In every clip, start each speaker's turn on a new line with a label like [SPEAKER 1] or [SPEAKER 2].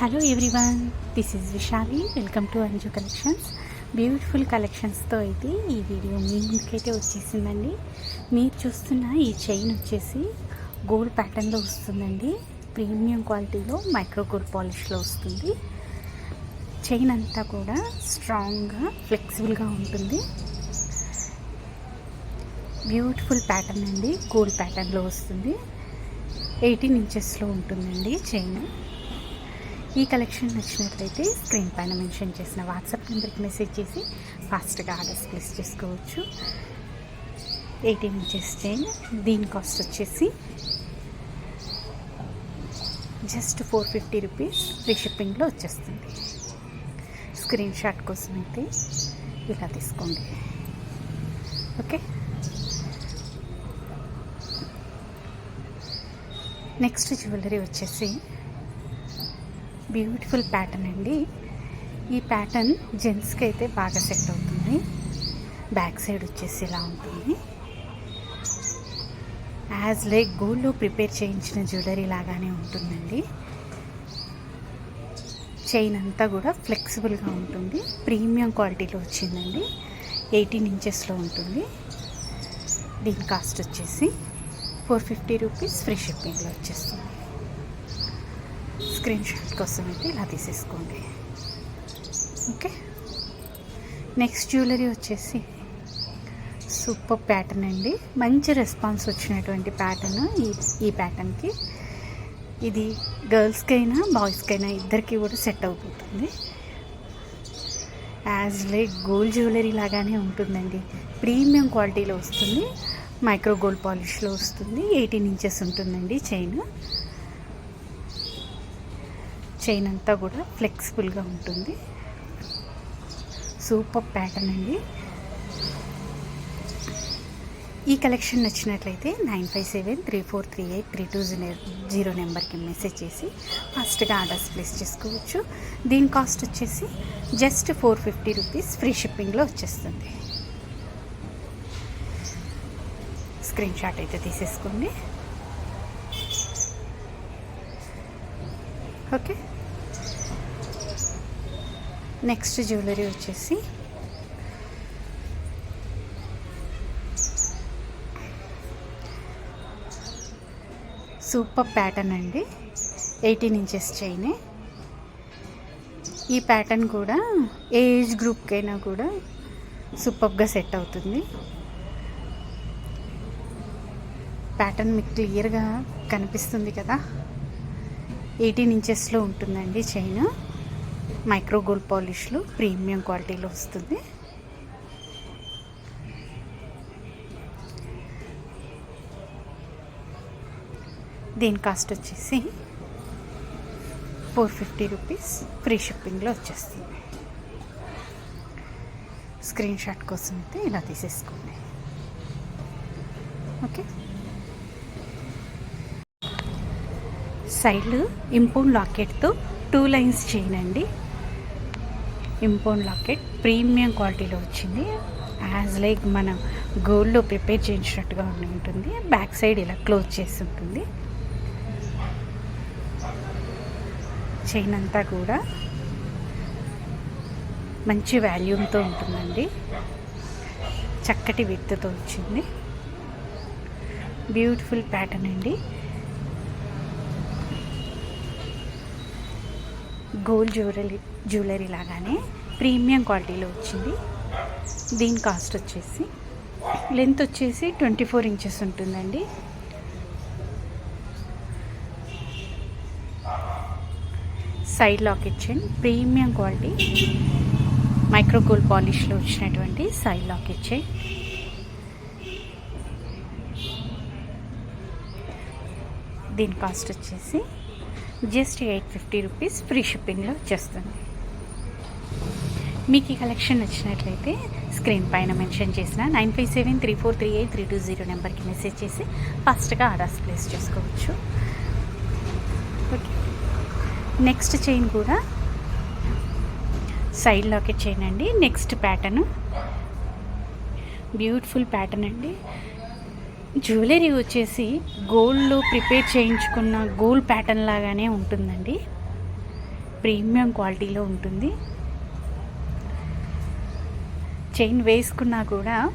[SPEAKER 1] Hello everyone this is Vishali welcome to Anju collections beautiful కలెక్షన్స్తో అయితే ఈ video మీ ముందుకైతే వచ్చేసిందండి. మీరు చూస్తున్న ఈ చైన్ వచ్చేసి గోల్డ్ ప్యాటర్న్లో వస్తుందండి. ప్రీమియం క్వాలిటీలో మైక్రో గోల్డ్ పాలిష్లో వస్తుంది. చైన్ అంతా కూడా స్ట్రాంగ్గా ఫ్లెక్సిబుల్గా ఉంటుంది. బ్యూటిఫుల్ ప్యాటర్న్ అండి. గోల్డ్ ప్యాటర్న్లో వస్తుంది. ఎయిటీన్ ఇంచెస్లో ఉంటుందండి చైన్ ఈ కలెక్షన్ నచ్చినట్లయితే స్క్రీన్ పైన మెన్షన్ చేసిన వాట్సాప్ నెంబర్కి మెసేజ్ చేసి ఫాస్ట్గా ఆర్డర్స్ ప్లేస్ చేసుకోవచ్చు. ఎయిటీన్ ఇంచెస్ చైన్ దీని కాస్ట్ వచ్చేసి just four fifty rupees. Free షిప్పింగ్లో వచ్చేస్తుంది. స్క్రీన్ షాట్ కోసం అయితే ఇలా తీసుకోండి. ఓకే? నెక్స్ట్ జ్యువెలరీ వచ్చేసి బ్యూటిఫుల్ ప్యాటర్న్ అండి. ఈ ప్యాటర్న్ జెంట్స్కి అయితే బాగా సెట్ అవుతుంది. బ్యాక్ సైడ్ వచ్చేసి ఇలా ఉంటుంది. యాజ్ లైక్ గోల్డ్లో ప్రిపేర్ చేయించిన జ్యువెలరీ లాగానే ఉంటుందండి. చైన్ అంతా కూడా ఫ్లెక్సిబుల్గా ఉంటుంది. ప్రీమియం క్వాలిటీలో వచ్చిందండి. ఎయిటీన్ ఇంచెస్లో ఉంటుంది. దీని కాస్ట్ వచ్చేసి ఫోర్ ఫిఫ్టీ రూపీస్ ఫ్రీ షిప్పింగ్లో వచ్చేస్తుంది. స్క్రీన్ షాట్ కోసం అయితే ఇలా తీసేసుకోండి. ఓకే? నెక్స్ట్ జ్యువెలరీ వచ్చేసి సూపర్ ప్యాటర్న్ అండి. మంచి రెస్పాన్స్ వచ్చినటువంటి ప్యాటర్న్ ఈ ఈ ప్యాటర్న్కి. ఇది గర్ల్స్కైనా బాయ్స్కైనా ఇద్దరికి కూడా సెట్ అవుతుంది. యాజ్ లైక్ గోల్డ్ జ్యువెలరీ లాగానే ఉంటుందండి. ప్రీమియం క్వాలిటీలో వస్తుంది. మైక్రో గోల్డ్ పాలిష్లో వస్తుంది. ఎయిటీన్ ఇంచెస్ ఉంటుందండి చైన్. చైన్ అంతా కూడా ఫ్లెక్సిబుల్గా ఉంటుంది. సూపర్ ప్యాటర్న్ అండి. ఈ కలెక్షన్ నచ్చినట్లయితే nine five seven three four three eight three two zero నెంబర్కి మెసేజ్ చేసి ఫాస్ట్గా ఆర్డర్స్ ప్లేస్ చేసుకోవచ్చు. దీని కాస్ట్ వచ్చేసి just four fifty rupees free షిప్పింగ్లో వచ్చేస్తుంది. స్క్రీన్ షాట్ అయితే తీసేసుకోండి. ఓకే? నెక్స్ట్ జ్యువెలరీ వచ్చేసి సూపర్ ప్యాటర్న్ అండి. ఎయిటీన్ ఇంచెస్ చైనే. ఈ ప్యాటర్న్ కూడా ఏ ఏజ్ గ్రూప్కైనా కూడా సూపర్గా సెట్ అవుతుంది. ప్యాటర్న్ మీకు క్లియర్గా కనిపిస్తుంది కదా. ఎయిటీన్ ఇంచెస్లో ఉంటుందండి చైన్. మైక్రో గోల్డ్ పాలిష్లో ప్రీమియం క్వాలిటీలో వస్తుంది. దీని కాస్ట్ వచ్చేసి ఫోర్ ఫిఫ్టీ రూపీస్ ఫ్రీ షిప్పింగ్లో వచ్చేస్తుంది. స్క్రీన్ షాట్ కోసం అయితే ఇలా తీసేసుకోండి. ఓకే. సైడ్ ఇంపోన్ లాకెట్తో టూ లైన్స్ చేయనండి. ఇంపోన్ లాకెట్ ప్రీమియం క్వాలిటీలో వచ్చింది. యాజ్ లైక్ మనం గోల్డ్లో ప్రిపేర్ చేయించినట్టుగా ఉంటుంది. బ్యాక్ సైడ్ ఇలా క్లోజ్ చేసి ఉంటుంది. చైన్ అంతా కూడా మంచి వాల్యూమ్తో ఉంటుందండి. చక్కటి విత్తుతో వచ్చింది. బ్యూటిఫుల్ ప్యాటర్న్ అండి. గోల్డ్ జ్యువెలరీ జ్యువెలరీ లాగానే ప్రీమియం క్వాలిటీలో వచ్చింది. దీని కాస్ట్ వచ్చేసి లెంత్ వచ్చేసి ట్వంటీ ఫోర్ ఇంచెస్ ఉంటుందండి. Side locket chain premium quality micro gold పాలిష్లో వచ్చినటువంటి సైడ్ లాకెట్ చైన్ దీని కాస్ట్ వచ్చేసి just eight fifty rupees free షిప్పింగ్లో వచ్చేస్తుంది. మీకు ఈ కలెక్షన్ నచ్చినట్లయితే స్క్రీన్ పైన మెన్షన్ చేసిన nine five seven three four three eight three two zero నెంబర్కి మెసేజ్ చేసి ఫాస్ట్గా ఆర్డర్స్ ప్లేస్ చేసుకోవచ్చు. ఓకే. నెక్స్ట్ చైన్ కూడా సైడ్ లాకెట్ చైన్ అండి. Next pattern. బ్యూటిఫుల్ ప్యాటర్న్ అండి. జ్యువెలరీ వచ్చేసి గోల్డ్లో ప్రిపేర్ చేయించుకున్న గోల్డ్ ప్యాటర్న్ లాగానే ఉంటుందండి. ప్రీమియం క్వాలిటీలో ఉంటుంది. చైన్ వేసుకున్నా కూడా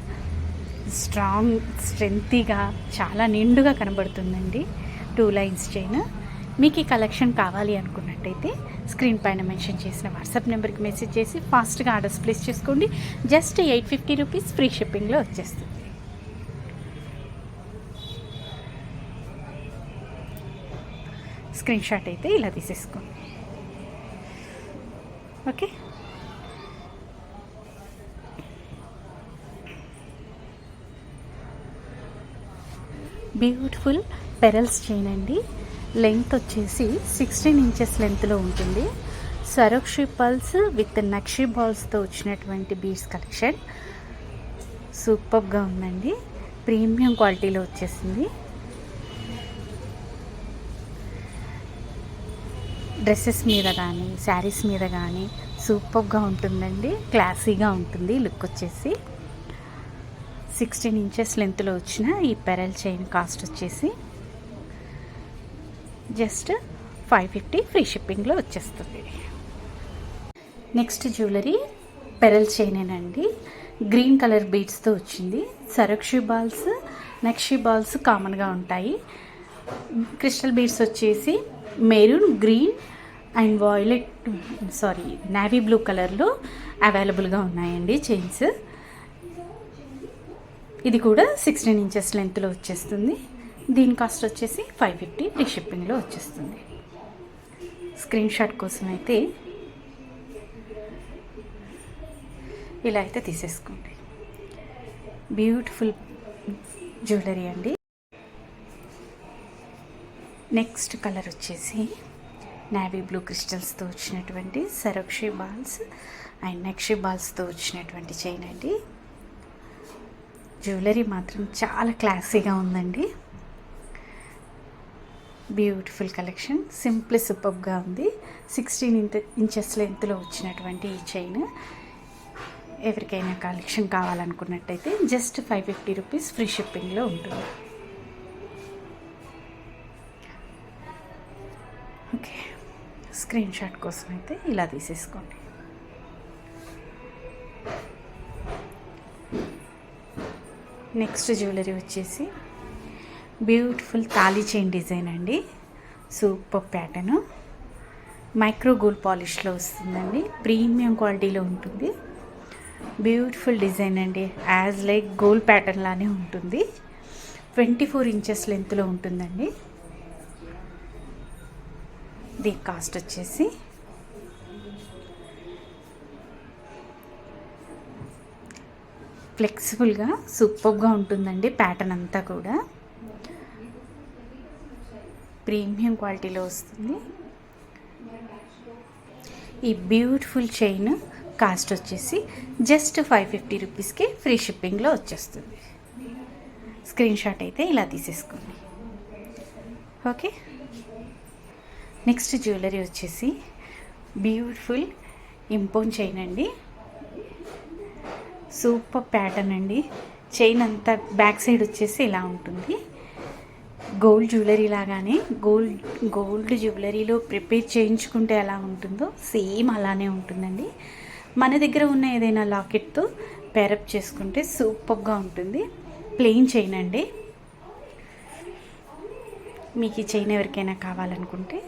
[SPEAKER 1] స్ట్రాంగ్ స్ట్రెంతీగా చాలా నిండుగా కనబడుతుందండి. Two lines chain. మీకు ఈ కలెక్షన్ కావాలి అనుకున్నట్టయితే స్క్రీన్ పైన మెన్షన్ చేసిన వాట్సాప్ నెంబర్కి మెసేజ్ చేసి ఫాస్ట్గా ఆర్డర్స్ ప్లేస్ చేసుకోండి. Just eight fifty rupees free షిప్పింగ్లో వచ్చేస్తుంది. స్క్రీన్ షాట్ అయితే ఇలా తీసేసుకోండి ఓకే బ్యూటిఫుల్ పెరల్స్ చైన్ అండి. లెంత్ వచ్చేసి సిక్స్టీన్ ఇంచెస్ లెంత్లో ఉంటుంది. సరోక్షి పల్స్ విత్ నక్షి బాల్స్తో వచ్చినటువంటి బీడ్స్ కలెక్షన్ సూపర్గా ఉందండి. ప్రీమియం క్వాలిటీలో వచ్చేసింది. డ్రెస్సెస్ మీద కానీ శారీస్ మీద కానీ సూపర్గా ఉంటుందండి. క్లాసీగా ఉంటుంది లుక్ వచ్చేసి. సిక్స్టీన్ ఇంచెస్ లెంత్లో వచ్చిన ఈ పెరల్ చైన్ కాస్ట్ వచ్చేసి జస్ట్ ఫైవ్ ఫిఫ్టీ ఫ్రీ షిప్పింగ్లో వచ్చేస్తుంది. నెక్స్ట్ జ్యువెలరీ పెరల్ చైనేనండి. గ్రీన్ కలర్ బీడ్స్తో వచ్చింది. సరక్షి బాల్స్ నక్షి బాల్స్ కామన్గా ఉంటాయి. క్రిస్టల్ బీడ్స్ వచ్చేసి maroon green and violet sorry navy blue కలర్లో అవైలబుల్గా ఉన్నాయండి చైన్స్. ఇది కూడా సిక్స్టీన్ ఇంచెస్ లెంత్లో వచ్చేస్తుంది. దీని కాస్ట్ వచ్చేసి ఫైవ్ ఫిఫ్టీ ఫ్రీ షిప్పింగ్లో వచ్చేస్తుంది. స్క్రీన్ షాట్ కోసం అయితే ఇలా అయితే తీసేసుకోండి. బ్యూటిఫుల్ జ్యువెలరీ అండి. నెక్స్ట్ కలర్ వచ్చేసి నావీ బ్లూ క్రిస్టల్స్తో వచ్చినటువంటి సరక్షి బాల్స్ అండ్ నెక్షి బాల్స్తో వచ్చినటువంటి చైన్ అండి. జ్యువెలరీ మాత్రం చాలా క్లాసీగా ఉందండి. బ్యూటిఫుల్ కలెక్షన్ సింపుల్ సూపర్గా ఉంది. సిక్స్టీన్ ఇంత ఇంచెస్ లెంత్లో వచ్చినటువంటి ఈ చైన్ ఎవరికైనా collection కావాలనుకున్నట్టయితే just five fifty rupees free షిప్పింగ్లో ఉంటుంది. స్క్రీన్ షాట్ కోసం అయితే ఇలా తీసేసుకోండి. నెక్స్ట్ జ్యువెలరీ వచ్చేసి బ్యూటిఫుల్ తాళీ చైన్ డిజైన్ అండి. Super pattern. మైక్రో గోల్డ్ పాలిష్లో వస్తుందండి. ప్రీమియం క్వాలిటీలో ఉంటుంది. బ్యూటిఫుల్ డిజైన్ అండి. యాజ్ లైక్ గోల్డ్ ప్యాటర్న్ లానే ఉంటుంది. ట్వంటీ ఫోర్ ఇంచెస్ లెంత్లో ఉంటుందండి. దీని కాస్ట్ వచ్చేసి ఫ్లెక్సిబుల్గా సూపర్గా ఉంటుందండి ప్యాటర్న్ అంతా కూడా. ప్రీమియం క్వాలిటీలో వస్తుంది. ఈ బ్యూటిఫుల్ చైన్ కాస్ట్ వచ్చేసి జస్ట్ ఫైవ్ ఫిఫ్టీ రూపీస్కి ఫ్రీ షిప్పింగ్లో వచ్చేస్తుంది. స్క్రీన్ షాట్ అయితే ఇలా తీసేసుకోండి. ఓకే? నెక్స్ట్ జ్యువెలరీ వచ్చేసి బ్యూటిఫుల్ ఇంపోన్ చైన్ అండి. సూపర్ ప్యాటర్న్ అండి. చైన్ అంతా బ్యాక్ సైడ్ వచ్చేసి ఇలా ఉంటుంది. గోల్డ్ జ్యువెలరీ లాగానే గోల్డ్ గోల్డ్ జ్యువెలరీలో ప్రిపేర్ చేయించుకుంటే ఎలా ఉంటుందో సేమ్ అలానే ఉంటుందండి. మన దగ్గర ఉన్న ఏదైనా లాకెట్తో పేరప్ చేసుకుంటే సూపర్గా ఉంటుంది. ప్లెయిన్ చైన్ అండి. మీకు ఈ చైన్ ఎవరికైనా కావాలనుకుంటే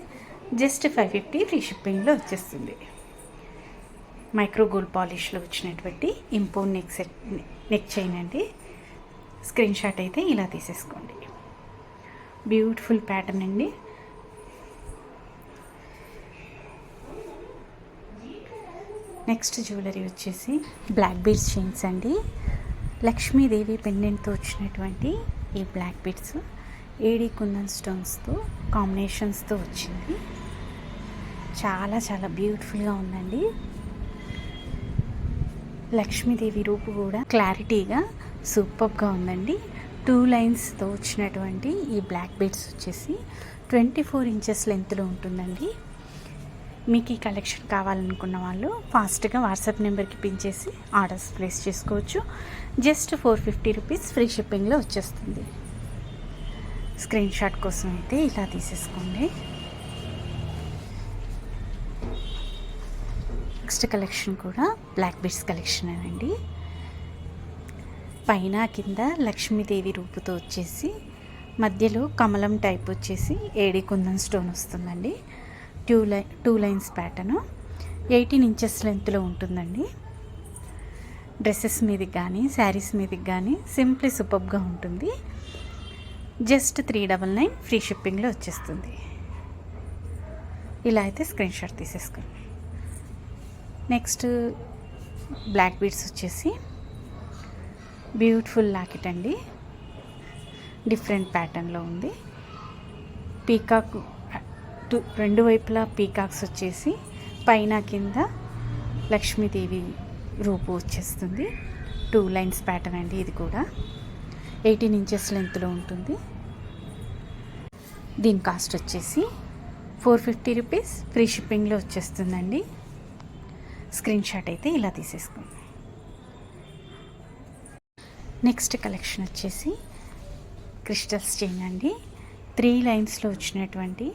[SPEAKER 1] జస్ట్ ఫైవ్ ఫిఫ్టీ ఫ్రీ షిప్పింగ్లో వచ్చేస్తుంది. మైక్రో గోల్డ్ పాలిష్లో వచ్చినటువంటి ఇంపో నెక్ సెట్ నెక్ చైన్ అండి. స్క్రీన్ షాట్ అయితే ఇలా తీసేసుకోండి. బ్యూటిఫుల్ ప్యాటర్న్ అండి. నెక్స్ట్ జ్యువెలరీ వచ్చేసి బ్లాక్ బీడ్స్ చైన్స్ అండి. లక్ష్మీదేవి పెండెంట్తో వచ్చినటువంటి ఈ బ్లాక్ బీడ్స్ ఏడీ కుందన్ స్టోన్స్తో కాంబినేషన్స్తో వచ్చింది. చాలా చాలా బ్యూటిఫుల్గా ఉందండి. లక్ష్మీదేవి రూపు కూడా క్లారిటీగా సూపర్గా ఉందండి. టూ లైన్స్తో వచ్చినటువంటి ఈ బ్లాక్ బెడ్స్ వచ్చేసి ట్వంటీ ఫోర్ ఇంచెస్ లెంత్లో ఉంటుందండి. మీకు ఈ కలెక్షన్ కావాలనుకున్న వాళ్ళు ఫాస్ట్గా వాట్సాప్ నెంబర్కి పించేసి ఆర్డర్స్ ప్లేస్ చేసుకోవచ్చు. Just four fifty rupees free షిప్పింగ్లో వచ్చేస్తుంది. స్క్రీన్ షాట్ కోసం అయితే ఇలా తీసేసుకోండి. నెక్స్ట్ కలెక్షన్ కూడా బ్లాక్ బీడ్స్ కలెక్షన్ అండి పైన కింద లక్ష్మీదేవి రూపుతో వచ్చేసి మధ్యలో కమలం టైప్ వచ్చేసి ఏడి కుందన్ స్టోన్ వస్తుందండి. టూ లై two lines pattern eighteen inches లెంత్లో ఉంటుందండి. డ్రెస్సెస్ మీదకి కానీ శారీస్ మీదకి కానీ సింప్లీ సూపర్గా ఉంటుంది. Just three double nine free షిప్పింగ్లో వచ్చేస్తుంది. ఇలా అయితే స్క్రీన్ షాట్ తీసేసుకోండి. నెక్స్ట్ బ్లాక్ బీడ్స్ వచ్చేసి బ్యూటిఫుల్ లాకెట్ అండి. డిఫరెంట్ ప్యాటర్న్లో ఉంది. పీకాక్ టూ రెండు వైపులా పీకాక్స్ వచ్చేసి పైన కింద లక్ష్మీదేవి రూపు వచ్చేస్తుంది. టూ లైన్స్ ప్యాటర్న్ అండి ఇది కూడా. ఎయిటీన్ ఇంచెస్ లెంత్లో ఉంటుంది. దీని కాస్ట్ వచ్చేసి ఫోర్ ఫిఫ్టీ రూపీస్. ఫ్రీ షిప్పింగ్లో వచ్చేస్తుందండి. స్క్రీన్ షాట్ అయితే ఇలా తీసేసుకోండి నెక్స్ట్ కలెక్షన్ వచ్చేసి క్రిస్టల్స్ చైన్ అండి. త్రీ లైన్స్లో వచ్చినటువంటి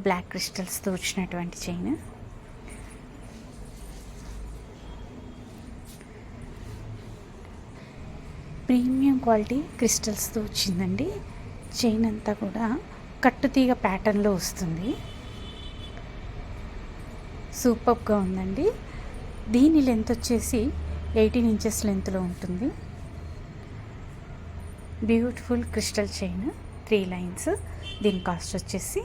[SPEAKER 1] బ్లాక్ క్రిస్టల్స్తో వచ్చినటువంటి చైన్. ప్రీమియం క్వాలిటీ క్రిస్టల్స్తో వచ్చిందండి. చైన్ అంతా కూడా కట్టుతీగ ప్యాటర్న్లో వస్తుంది. సూపర్గా ఉందండి. దీని లెంత్ వచ్చేసి ఎయిటీన్ ఇంచెస్ లెంత్లో ఉంటుంది. Beautiful crystal chain three lines దీని కాస్ట్ వచ్చేసి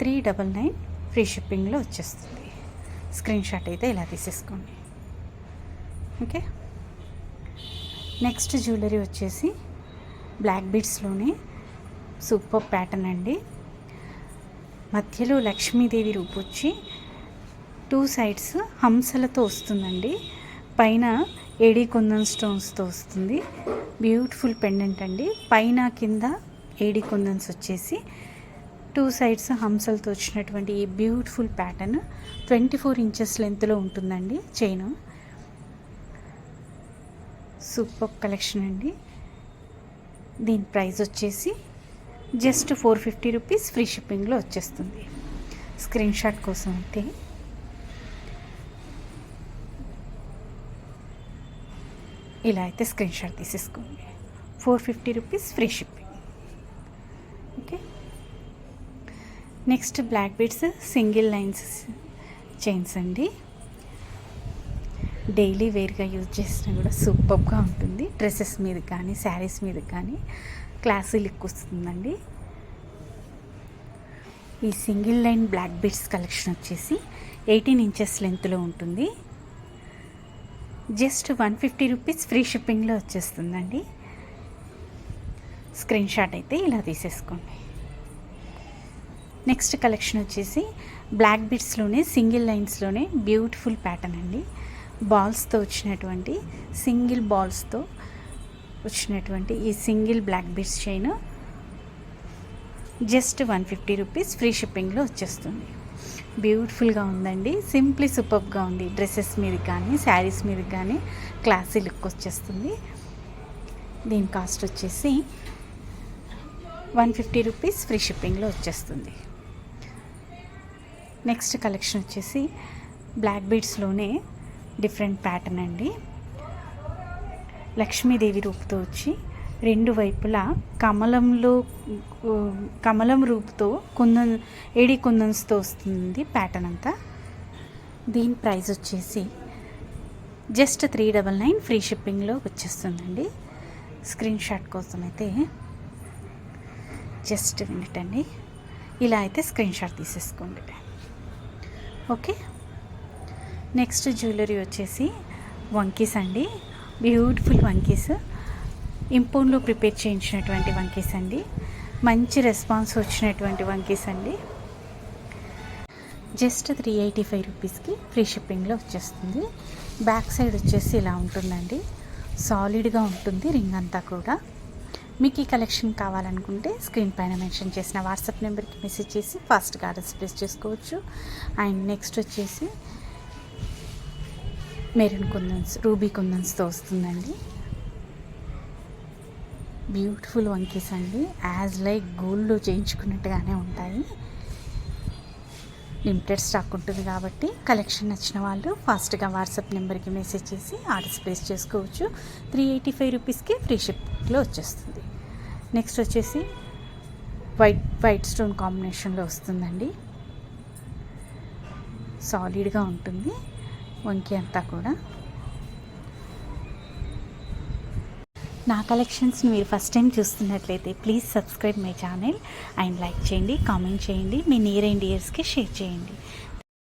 [SPEAKER 1] త్రీ డబల్ నైన్ ఫ్రీ షిప్పింగ్లో వచ్చేస్తుంది. స్క్రీన్ షాట్ అయితే ఇలా తీసేసుకోండి. ఓకే నెక్స్ట్ జ్యువెలరీ వచ్చేసి బ్లాక్ బీడ్స్లోనే సూపర్ ప్యాటర్న్ అండి. మధ్యలో లక్ష్మీదేవి రూపు వచ్చి టూ సైడ్స్ హంసలతో వస్తుందండి. పైన ఏడీ కుందన్ స్టోన్స్తో వస్తుంది. బ్యూటిఫుల్ పెండెంట్ అండి. పైన కింద ఏడీ కుందన్స్ వచ్చేసి టూ సైడ్స్ హంసలతో వచ్చినటువంటి ఈ beautiful pattern twenty four inches లెంత్లో ఉంటుందండి చైను. సూపర్ కలెక్షన్ అండి. దీని ప్రైస్ వచ్చేసి just four fifty rupees free షిప్పింగ్లో వచ్చేస్తుంది. స్క్రీన్ షాట్ కోసం అయితే ఇలా అయితే స్క్రీన్ షాట్ తీసేసుకోండి. Four fifty rupees free shipping okay next black beads single lines chains అండి. డైలీ వేర్గా యూజ్ చేసినా కూడా సూపర్గా ఉంటుంది. డ్రెస్సెస్ మీద కానీ శారీస్ మీద కానీ క్లాసీ లుక్ వస్తుందండి. ఈ single line black beads collection వచ్చేసి ఎయిటీన్ ఇంచెస్ లెంత్లో ఉంటుంది. Just one fifty rupees free షిప్పింగ్లో వచ్చేస్తుందండి. స్క్రీన్ షాట్ అయితే ఇలా తీసేసుకోండి. నెక్స్ట్ కలెక్షన్ వచ్చేసి బ్లాక్ బిట్స్లోనే సింగిల్ లైన్స్లోనే బ్యూటిఫుల్ ప్యాటర్న్ అండి. బాల్స్తో వచ్చినటువంటి సింగిల్ బాల్స్తో వచ్చినటువంటి ఈ single black bits chain just one fifty rupees free షిప్పింగ్లో వచ్చేస్తుంది. బ్యూటిఫుల్గా ఉందండి. సింప్లీ సూపర్గా ఉంది. డ్రెస్సెస్ మీద కానీ శారీస్ మీద కానీ క్లాసీ లుక్ వచ్చేస్తుంది. దీని కాస్ట్ వచ్చేసి వన్ ఫిఫ్టీ రూపీస్ ఫ్రీ షిప్పింగ్లో వచ్చేస్తుంది. నెక్స్ట్ కలెక్షన్ వచ్చేసి బ్లాక్ బీడ్స్లోనే డిఫరెంట్ ప్యాటర్న్ అండి. లక్ష్మీదేవి రూపుతో వచ్చి రెండు వైపులా కమలంలో కమలం రూపుతో కుందన్ ఏడి కుందన్స్తో వస్తుంది ప్యాటర్న్ అంతా. దీని ప్రైస్ వచ్చేసి just three double nine free షిప్పింగ్లో వచ్చేస్తుందండి. స్క్రీన్ షాట్ కోసం అయితే జస్ట్ మినిట్ అండి. ఇలా అయితే స్క్రీన్ షాట్ తీసేసుకోండి. ఓకే నెక్స్ట్ జ్యువెలరీ వచ్చేసి వంకీస్ అండి. బ్యూటిఫుల్ వంకీస్. ఇంపోన్లో ప్రిపేర్ చేయించినటువంటి వంకీస్ అండి. మంచి రెస్పాన్స్ వచ్చినటువంటి వంకీస్ అండి. జస్ట్ త్రీ ఎయిటీ ఫైవ్ రూపీస్కి ఫ్రీ షిప్పింగ్లో వచ్చేస్తుంది. బ్యాక్ సైడ్ వచ్చేసి ఇలా ఉంటుందండి. సాలిడ్గా ఉంటుంది రింగ్ అంతా కూడా. మీకు ఈ కలెక్షన్ కావాలనుకుంటే స్క్రీన్ పైన మెన్షన్ చేసిన వాట్సాప్ నెంబర్కి మెసేజ్ చేసి ఫాస్ట్గా ఆర్డర్స్ ప్లేస్ చేసుకోవచ్చు. అండ్ నెక్స్ట్ వచ్చేసి మెరూన్ కుందన్స్ రూబీ కుందన్స్తో వస్తుందండి. బ్యూటిఫుల్ వంకీస్ అండి. యాజ్ లైక్ గోల్డ్ చేయించుకున్నట్టుగానే ఉంటాయి. లిమిటెడ్ స్టాక్ ఉంటుంది కాబట్టి కలెక్షన్ నచ్చిన వాళ్ళు ఫాస్ట్గా వాట్సాప్ నెంబర్కి మెసేజ్ చేసి ఆర్డర్స్ ప్లేస్ చేసుకోవచ్చు. త్రీ ఎయిటీ ఫైవ్ రూపీస్కి ఫ్రీ షిప్లో వచ్చేస్తుంది. నెక్స్ట్ వచ్చేసి వైట్ వైట్ స్టోన్ కాంబినేషన్లో వస్తుందండి. సాలిడ్గా ఉంటుంది. వంకి అంతా కూడా. నా కలెక్షన్స్ని మీరు ఫస్ట్ టైం చూస్తున్నట్లయితే please subscribe my channel and like చేయండి కామెంట్ చేయండి. మీ నియర్ అండ్ ఇయర్స్కి షేర్ చేయండి.